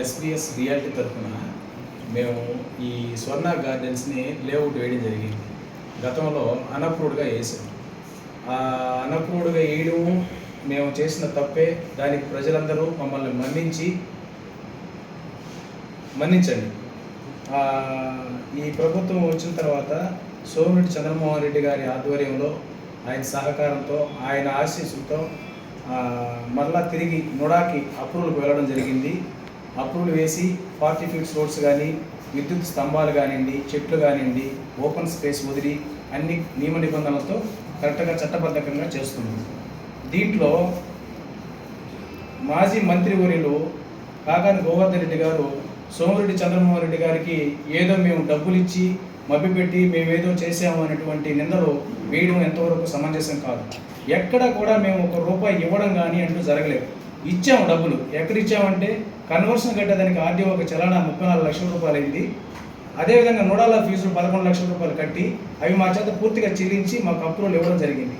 SBS reality తరఫున మేము ఈ స్వర్ణ గార్డెన్స్ని లేఅవుట్ వేయడం జరిగింది. గతంలో అనప్రూవ్డ్గా వేసాం. ఆ అనప్రూవ్డ్గా వేయడం మేము చేసిన తప్పే. దానికి ప్రజలందరూ మమ్మల్ని మన్నించి మన్నించండి. ఈ ప్రభుత్వం వచ్చిన తర్వాత సోమిరెడ్డి చంద్రమోహన్ రెడ్డి గారి ఆధ్వర్యంలో ఆయన సహకారంతో ఆయన ఆశీస్సులతో మరలా తిరిగి నుడాకి అప్రూవల్కి వెళ్ళడం జరిగింది. అప్రూవల్ వేసి ఫార్టీ ఫీట్ రోడ్స్ కానీ విద్యుత్ స్తంభాలు కానివ్వండి చెట్లు కానివ్వండి ఓపెన్ స్పేస్ వదిలి అన్ని నియమ నిబంధనలతో కరెక్ట్గా చట్టబద్ధకంగా చేస్తుంది. దీంట్లో మాజీ మంత్రి మంత్రివర్యులు కాకాని గోవర్ధన్ రెడ్డి గారు సోమిరెడ్డి చంద్రమోహన్ రెడ్డి గారికి ఏదో మేము డబ్బులు ఇచ్చి మభ్యపెట్టి మేమేదో చేసాము అనేటువంటి నిందలు వేయడం ఎంతవరకు సమంజసం కాదు. ఎక్కడ కూడా మేము ఒక రూపాయి ఇవ్వడం కానీ అంటూ జరగలేదు. ఇచ్చాము డబ్బులు. ఎక్కడ ఇచ్చామంటే కన్వర్షన్ కట్టేదానికి ఆర్డీఓకి చలానా ముప్పై నాలుగు లక్షల రూపాయలు అయింది. అదేవిధంగా నోడాల ఫీజులు పదకొండు లక్షల రూపాయలు కట్టి అవి మా చేత పూర్తిగా చెల్లించి మాకు అప్రూవల్ ఇవ్వడం జరిగింది.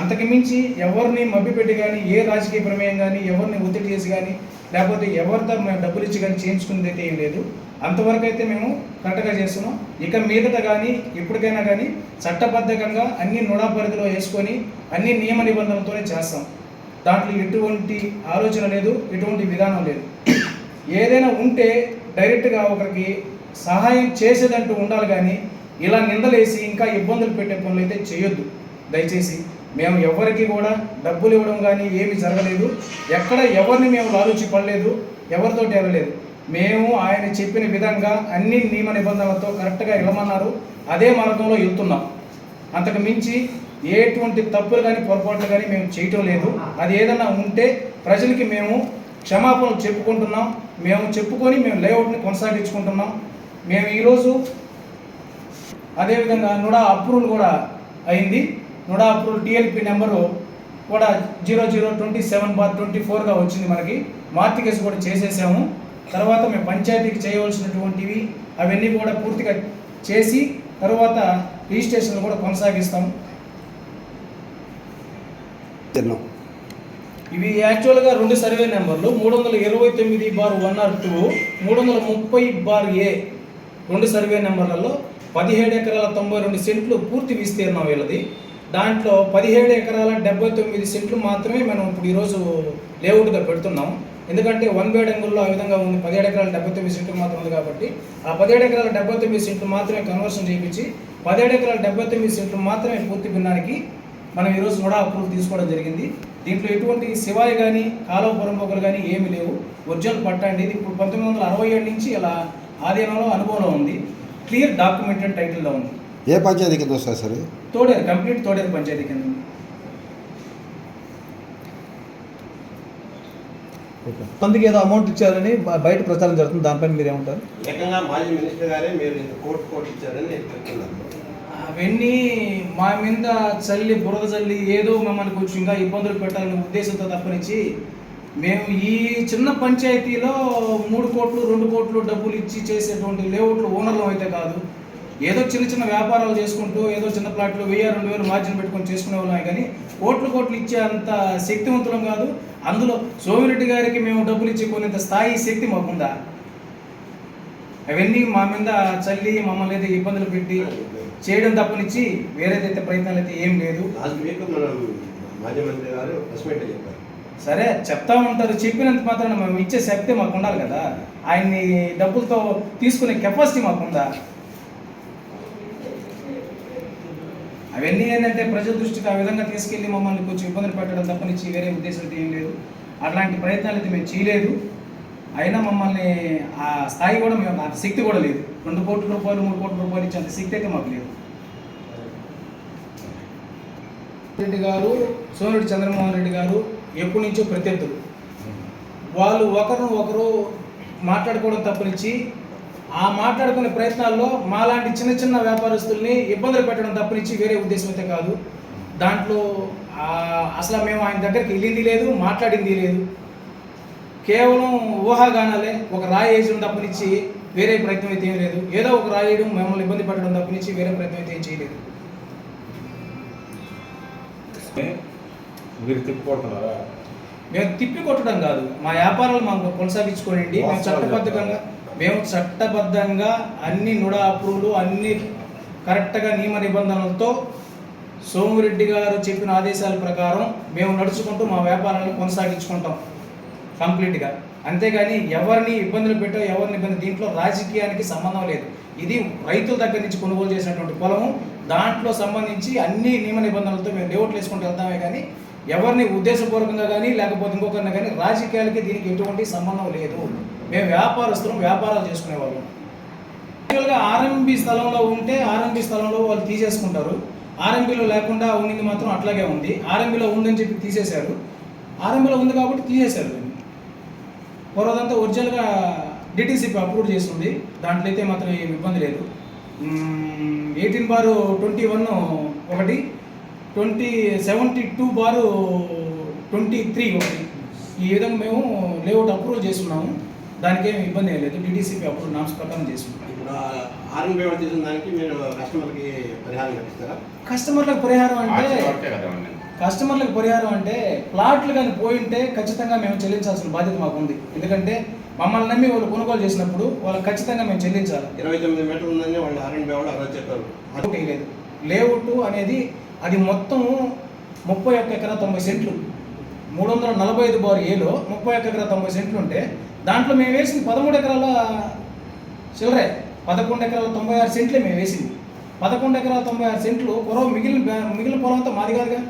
అంతకు మించి ఎవరిని మభ్యపెట్టి కానీ ఏ రాజకీయ ప్రమేయం కానీ ఎవరిని ఒత్తిడి చేసి కానీ లేకపోతే ఎవరితో మేము డబ్బులు ఇచ్చి కానీ చేయించుకునేది అయితే ఏం లేదు. అంతవరకు అయితే మేము కరెక్ట్గా చేస్తున్నాం. ఇక మీదట కానీ ఇప్పటికైనా కానీ చట్టబద్ధకంగా అన్ని నుడా పరిధిలో వేసుకొని అన్ని నియమ నిబంధనలతోనే చేస్తాం. దాంట్లో ఎటువంటి ఆలోచన లేదు ఎటువంటి విధానం లేదు. ఏదైనా ఉంటే డైరెక్ట్గా ఒకరికి సహాయం చేసేదంటూ ఉండాలి కానీ ఇలా నిందలేసి ఇంకా ఇబ్బందులు పెట్టే పనులు అయితే చేయొద్దు. దయచేసి మేము ఎవరికి కూడా డబ్బులు ఇవ్వడం కానీ ఏమీ జరగలేదు. ఎక్కడ ఎవరిని మేము లాలూచి పడలేదు ఎవరితోటి వెళ్ళలేదు మేము ఆయన చెప్పిన విధంగా అన్ని నియమ నిబంధనలతో కరెక్ట్గా వెళ్ళమన్నారు అదే మార్గంలో వెళ్తున్నాం. అంతకు మించి ఎటువంటి తప్పులు కానీ పొరపాట్లు కానీ మేము చేయటం లేదు. అది ఏదైనా ఉంటే ప్రజలకి మేము క్షమాపణలు చెప్పుకుంటున్నాం. మేము చెప్పుకొని మేము లేఅవుట్ని కొనసాగించుకుంటున్నాం. మేము ఈరోజు అదేవిధంగా నుడా అప్రూవల్ కూడా అయింది. నుడా అప్రూవల్ టీఎల్పి నెంబరు కూడా zero zero twenty seven bar twenty ఫోర్గా వచ్చింది మనకి. మార్టికేస్ కూడా చేసేసాము. తర్వాత మేము పంచాయతీకి చేయవలసినటువంటివి అవన్నీ కూడా పూర్తిగా చేసి తర్వాత రిజిస్ట్రేషన్లు కూడా కొనసాగిస్తాం. తిన్నాం. ఇవి యాక్చువల్గా రెండు సర్వే నెంబర్లు మూడు వందల ఇరవై తొమ్మిది బార్ వన్ ఆర్ టూ మూడు వందల ముప్పై బార్ ఏ రెండు సర్వే నెంబర్లలో పదిహేడు ఎకరాల తొంభై రెండు సెంట్లు పూర్తి విస్తీర్ణం వీళ్ళది. దాంట్లో పదిహేడు ఎకరాల డెబ్బై తొమ్మిది సెంట్లు మాత్రమే మనం ఇప్పుడు ఈరోజు లేఅవుట్గా పెడుతున్నాం. ఎందుకంటే వన్ బేడ్ అంగుల్లో ఆ విధంగా ఉంది. పదిహేడు ఎకరాల డెబ్బై తొమ్మిది సెంట్లు మాత్రం ఉంది కాబట్టి ఆ పదిహేడు ఎకరాల డెబ్బై తొమ్మిది సెంట్లు మాత్రమే కన్వర్షన్ చేయించి పదిహేడు ఎకరాల డెబ్బై తొమ్మిది సెంట్లు మాత్రమే పూర్తి భిన్నానికి మనం ఈరోజు కూడా అప్రూవ్ తీసుకోవడం జరిగింది. దీంట్లో ఎటువంటి శివాయి కానీ కాలువ పొరంపోకలు కానీ ఏమీ లేవు. ఒరిజినల్ పట్టా అండి. ఇది ఇప్పుడు పంతొమ్మిది వందల అరవై ఏడు నుంచి ఇలా ఆధీనంలో అనుభవంలో ఉంది. క్లియర్ డాక్యుమెంటెడ్ టైటిల్లో ఉంది. ఏ పంచాయతీ కింద వస్తుంది సార్? తోడేరు కంప్లీట్ తోడేరు పంచాయతీ కింద ఉంది. మందికి ఏదో అమౌంట్ ఇచ్చారని బయట ప్రచారం జరుగుతుంది. దానిపైన మీరు ఏమంటారు ఏకంగా మాజీ మినిస్టర్ గారే మీరు ఇంత కోర్టు కోర్టు ఇచ్చారని అవన్నీ మా మీద చల్లి బురద చల్లి ఏదో మమ్మల్ని కొంచెం ఇంకా ఇబ్బందులు పెట్టాలనే ఉద్దేశంతో తప్పనిచ్చి మేము ఈ చిన్న పంచాయతీలో మూడు కోట్లు రెండు కోట్లు డబ్బులు ఇచ్చి చేసేటువంటి లేఅవుట్లు ఓనర్లు అయితే కాదు. ఏదో చిన్న చిన్న వ్యాపారాలు చేసుకుంటూ ఏదో చిన్న ప్లాట్లు వెయ్యి రెండు వేలు మార్జిన్ పెట్టుకొని చేసుకునే వాళ్ళమే కానీ కోట్లు కోట్లు ఇచ్చే అంత శక్తివంతులం కాదు. అందులో సోమిరెడ్డి గారికి మేము డబ్బులు ఇచ్చి కొనేంత స్థాయి శక్తి మాకుందా? అవన్నీ మా మీద చల్లి మమ్మల్ని అయితే ఇబ్బందులు పెట్టి చేయడం తప్పనిచ్చి వేరేదైతే ప్రయత్నాలు అయితే ఏం లేదు. సరే చెప్తా ఉంటారు. చెప్పినంత మాత్రాన మేము ఇచ్చే శక్తి మాకు ఉండాలి కదా. ఆయన్ని డబ్బులతో తీసుకునే కెపాసిటీ మాకుందా? అవన్నీ ఏంటంటే ప్రజల దృష్టికి ఆ విధంగా తీసుకెళ్ళి మమ్మల్ని కొంచెం ఇబ్బందులు పెట్టడం తప్పనిచ్చి వేరే ఉద్దేశం ఏం లేదు. అట్లాంటి ప్రయత్నాలు అయితే మేము చేయలేదు. అయినా మమ్మల్ని ఆ స్థాయి కూడా మేము అంత శక్తి కూడా లేదు. రెండు కోట్ల రూపాయలు మూడు కోట్ల రూపాయలు ఇచ్చే అంత శక్తి అయితే మాకు లేదు. రెడ్డి గారు సోమిరెడ్డి చంద్రమోహన్ రెడ్డి గారు ఎప్పటి నుంచో ప్రత్యర్థులు. వాళ్ళు ఒకరు ఒకరు మాట్లాడుకోవడం తప్పనిచ్చి ఆ మాట్లాడుకునే ప్రయత్నాల్లో మాలాంటి చిన్న చిన్న వ్యాపారస్తుల్ని ఇబ్బందులు పెట్టడం తప్పనిచ్చి వేరే ఉద్దేశం అయితే కాదు. దాంట్లో అసలు మేము ఆయన దగ్గరికి వెళ్ళింది లేదు మాట్లాడింది లేదు. కేవలం ఊహాగానాలే ఒక రాయి వేయడం తప్పనిచ్చి వేరే ప్రయత్నం అయితే ఏం లేదు. ఏదో ఒక రాయి వేయడం మమ్మల్ని ఇబ్బంది పెట్టడం తప్పనిచ్చి వేరే ప్రయత్నం అయితే ఏం చేయలేదు. మీరు తిప్పుకుంటున్నారా మేము తిప్పి కొట్టడం కాదు. మా వ్యాపారాలు మాకు కొనసాగించుకోనండి మేము చట్టబద్ధంగా మేము చట్టబద్ధంగా అన్ని నుడ అప్రూవ్లు అన్ని కరెక్ట్గా నియమ నిబంధనలతో సోమిరెడ్డి గారు చెప్పిన ఆదేశాల ప్రకారం మేము నడుచుకుంటూ మా వ్యాపారాలను కొనసాగించుకుంటాం కంప్లీట్గా. అంతేగాని ఎవరిని ఇబ్బందులు పెట్టో ఎవరిని ఇబ్బంది దీంట్లో రాజకీయానికి సంబంధం లేదు. ఇది రైతుల దగ్గర నుంచి కొనుగోలు చేసినటువంటి పొలము. దాంట్లో సంబంధించి అన్ని నియమ నిబంధనలతో మేము లేఅవుట్లు వేసుకుంటూ వెళ్తామే కానీ ఎవరిని ఉద్దేశపూర్వకంగా కానీ లేకపోతే ఇంకొకరిని కానీ రాజకీయాలకి దీనికి ఎటువంటి సంబంధం లేదు. మేము వ్యాపారస్తులం వ్యాపారాలు చేసుకునే వాళ్ళం యాక్చువల్గా ఆర్ఎంబి స్థలంలో ఉంటే ఆర్ఎంబి స్థలంలో వాళ్ళు తీసేసుకుంటారు. ఆర్ఎంబిలో లేకుండా ఉండింది మాత్రం అట్లాగే ఉంది. ఆర్ఎంబిలో ఉందని చెప్పి తీసేశారు. ఆర్ఎంబిలో ఉంది కాబట్టి తీసేశారు పూర్వదంతా ఒరిజినల్గా డిటీసీపీ అప్రూవ్ చేసింది దాంట్లో అయితే మాత్రం ఏమి ఇబ్బంది లేదు. ఎయిటీన్ బారు ట్వంటీ వన్ ఒకటి twenty seventy two bar twenty three ఒకటి. ఈ విధంగా మేము లేఅవుట్ అప్రూవ్ చేస్తున్నాము. దానికి ఏమి ఇబ్బంది ఏం లేదు. డిటీసీపీ అప్రూవ్ నామ్స్ ప్రకారం చేస్తున్నాం ఇప్పుడు ఆర్ఎన్ పేమెంట్ చేసిన దానికి మీరు కస్టమర్కి పరిహారం కల్పిస్తారా కస్టమర్లకు పరిహారం అంటే. కస్టమర్లకు పరిహారం అంటే ప్లాట్లు కానీ పోయింటే ఖచ్చితంగా మేము చెల్లించాల్సిన బాధ్యత మాకు ఉంది ఎందుకంటే మమ్మల్ని నమ్మి వాళ్ళు కొనుగోలు చేసినప్పుడు వాళ్ళకి ఖచ్చితంగా మేము చెల్లించాలి. ఇరవై తొమ్మిది మీటర్లు ఉందని వాళ్ళు ఆర్ఎన్ పే వాళ్ళు ఆ రోజు చెప్పారు లేదు. లేఅవుట్ అనేది అది మొత్తం ముప్పై ఒక్క ఎకరా తొంభై సెంట్లు. మూడు వందల నలభై ఐదు బార్ ఏలో ముప్పై ఒక్క ఎకరా తొంభై సెంట్లు ఉంటే దాంట్లో మేము వేసింది పదమూడు ఎకరాల చిల్లరే పదకొండు ఎకరాల తొంభై ఆరు సెంట్లే మేము వేసింది. పదకొండు ఎకరాల తొంభై ఆరు సెంట్లు పొలం మిగిలిన మిగిలిన పొలం అంతా మాది కాదుగా?